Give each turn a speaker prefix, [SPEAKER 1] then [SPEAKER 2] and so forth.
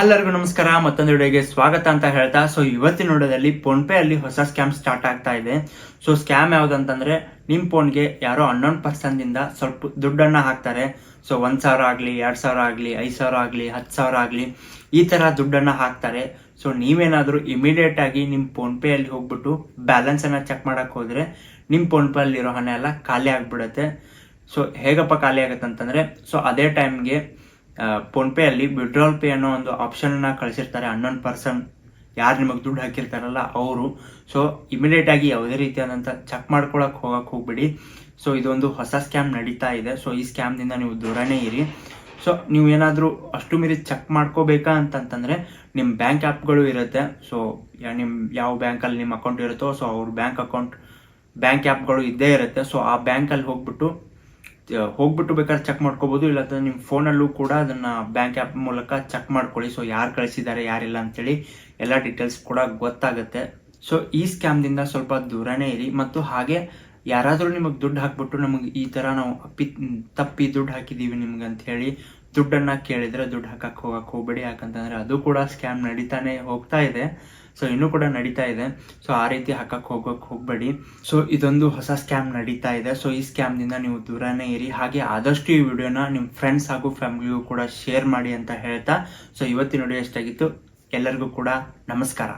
[SPEAKER 1] ಎಲ್ಲರಿಗೂ ನಮಸ್ಕಾರ, ಮತ್ತೊಂದು ವಿಡಿಯೋಗೆ ಸ್ವಾಗತ ಅಂತ ಹೇಳ್ತಾ ಸೊ ಇವತ್ತಿನ ವಿಡಿಯೋದಲ್ಲಿ ಫೋನ್ ಪೇ ಅಲ್ಲಿ ಹೊಸ ಸ್ಕ್ಯಾಮ್ ಸ್ಟಾರ್ಟ್ ಆಗ್ತಾ ಇದೆ. ಸೊ ಸ್ಕ್ಯಾಮ್ ಯಾವ್ದಂತಂದ್ರೆ, ನಿಮ್ ಫೋನ್ಗೆ ಯಾರೋ ಅನ್ನೋನ್ ಪರ್ಸನ್ ದಿಂದ ಸ್ವಲ್ಪ ದುಡ್ಡನ್ನ ಹಾಕ್ತಾರೆ. ಸೊ ಒಂದ್ ಸಾವಿರ ಆಗ್ಲಿ, ಎರಡ್ ಸಾವಿರ ಆಗ್ಲಿ, ಐದ್ ಸಾವಿರ ಆಗ್ಲಿ, ಹತ್ತು ಸಾವಿರ ಆಗ್ಲಿ, ಈ ತರ ದುಡ್ಡನ್ನ ಹಾಕ್ತಾರೆ. ಸೊ ನೀವೇನಾದರೂ ಇಮಿಡಿಯೇಟ್ ಆಗಿ ನಿಮ್ ಫೋನ್ ಪೇ ಅಲ್ಲಿ ಹೋಗ್ಬಿಟ್ಟು ಬ್ಯಾಲೆನ್ಸ್ ಅನ್ನ ಚೆಕ್ ಮಾಡಕ್ ಹೋದ್ರೆ ಪೇ ಅಲ್ಲಿ ಇರೋ ಹಣ ಎಲ್ಲ ಖಾಲಿ ಆಗ್ಬಿಡತ್ತೆ. ಸೊ ಹೇಗಪ್ಪ ಖಾಲಿ ಆಗುತ್ತೆ ಅಂತಂದ್ರೆ ಸೊ ಅದೇ ಟೈಮ್ಗೆ ಫೋನ್ ಪೇ ಅಲ್ಲಿ ವಿಡ್ರಾಲ್ ಪೇ ಅನ್ನೋ ಒಂದು ಆಪ್ಷನ್ ಅನ್ನ ಕಳಿಸಿರ್ತಾರೆ. ಹನ್ನೊಂದು ಪರ್ಸನ್ ಯಾರು ನಿಮಗೆ ದುಡ್ಡು ಹಾಕಿರ್ತಾರಲ್ಲ ಅವರು. ಸೊ ಇಮಿಡಿಯೇಟ್ ಆಗಿ ಯಾವುದೇ ರೀತಿಯಾದಂಥ ಚೆಕ್ ಮಾಡ್ಕೊಳಕ್ ಹೋಗಕ್ ಹೋಗ್ಬಿಡಿ. ಸೊ ಇದೊಂದು ಹೊಸ ಸ್ಕ್ಯಾಮ್ ನಡೀತಾ ಇದೆ. ಸೊ ಈ ಸ್ಕ್ಯಾಮ್ ದಿಂದ ನೀವು ದೂರನೇ ಇರಿ. ಸೊ ನೀವು ಏನಾದರೂ ಅಷ್ಟು ಮೀರಿ ಚೆಕ್ ಮಾಡ್ಕೋಬೇಕಾ ಅಂತಂತಂದ್ರೆ ನಿಮ್ಮ ಬ್ಯಾಂಕ್ ಆ್ಯಪ್ಗಳು ಇರುತ್ತೆ. ಸೊ ನಿಮ್ಮ ಯಾವ ಬ್ಯಾಂಕಲ್ಲಿ ನಿಮ್ಮ ಅಕೌಂಟ್ ಇರುತ್ತೋ ಸೊ ಅವ್ರ ಬ್ಯಾಂಕ್ ಅಕೌಂಟ್ ಬ್ಯಾಂಕ್ ಆ್ಯಪ್ಗಳು ಇದ್ದೇ ಇರುತ್ತೆ. ಸೊ ಆ ಬ್ಯಾಂಕಲ್ಲಿ ಹೋಗ್ಬಿಟ್ಟು ಹೋಗ್ಬಿಟ್ಟು ಬೇಕಾದ್ರೆ ಚೆಕ್ ಮಾಡ್ಕೋಬಹುದು ಇಲ್ಲ ನಿಮ್ಮ ಫೋನಲ್ಲೂ ಕೂಡ ಅದನ್ನ ಬ್ಯಾಂಕ್ ಆ್ಯಪ್ ಮೂಲಕ ಚೆಕ್ ಮಾಡ್ಕೊಳ್ಳಿ. ಸೊ ಯಾರು ಕಳಿಸಿದ್ದಾರೆ, ಯಾರಿಲ್ಲ ಅಂತೇಳಿ ಎಲ್ಲ ಡೀಟೇಲ್ಸ್ ಕೂಡ ಗೊತ್ತಾಗುತ್ತೆ. ಸೊ ಈ ಸ್ಕ್ಯಾಮ್ದಿಂದ ಸ್ವಲ್ಪ ದೂರನೇ ಇರಿ. ಮತ್ತು ಹಾಗೆ ಯಾರಾದರೂ ನಿಮಗೆ ದುಡ್ಡು ಹಾಕ್ಬಿಟ್ಟು ನಮಗೆ ಈ ಥರ ನಾವು ಅಪ್ಪಿ, ತಪ್ಪಿ ದುಡ್ಡು ಹಾಕಿದ್ದೀವಿ ನಿಮ್ಗೆ ಅಂತ ಹೇಳಿ ದುಡ್ಡನ್ನ ಕೇಳಿದ್ರೆ ದುಡ್ಡು ಹಾಕಕ್ಕೆ ಹೋಗಕ್ಕೆ ಹೋಗ್ಬೇಡಿ, ಯಾಕಂತಂದರೆ ಅದು ಕೂಡ ಸ್ಕ್ಯಾಮ್ ನಡೀತಾನೆ ಹೋಗ್ತಾ ಇದೆ. ಸೊ ಇನ್ನೂ ಕೂಡ ನಡೀತಾ ಇದೆ. ಸೊ ಆ ರೀತಿ ಹಾಕಕ್ಕೆ ಹೋಗೋಕೆ ಹೋಗಬೇಡಿ. ಸೊ ಇದೊಂದು ಹೊಸ ಸ್ಕ್ಯಾಮ್ ನಡೀತಾ ಇದೆ. ಸೊ ಈ ಸ್ಕ್ಯಾಮ್ದಿಂದ ನೀವು ದೂರನೇ ಇರಿ. ಹಾಗೆ ಆದಷ್ಟು ಈ ವಿಡಿಯೋನ ನಿಮ್ಮ ಫ್ರೆಂಡ್ಸ್ ಹಾಗೂ ಫ್ಯಾಮಿಲಿಗೂ ಕೂಡ ಶೇರ್ ಮಾಡಿ ಅಂತ ಹೇಳ್ತಾ. ಸೊ ಇವತ್ತಿನ ವಿಡಿಯೋ ಎಷ್ಟಾಗಿತ್ತು? ಎಲ್ಲರಿಗೂ ಕೂಡ ನಮಸ್ಕಾರ.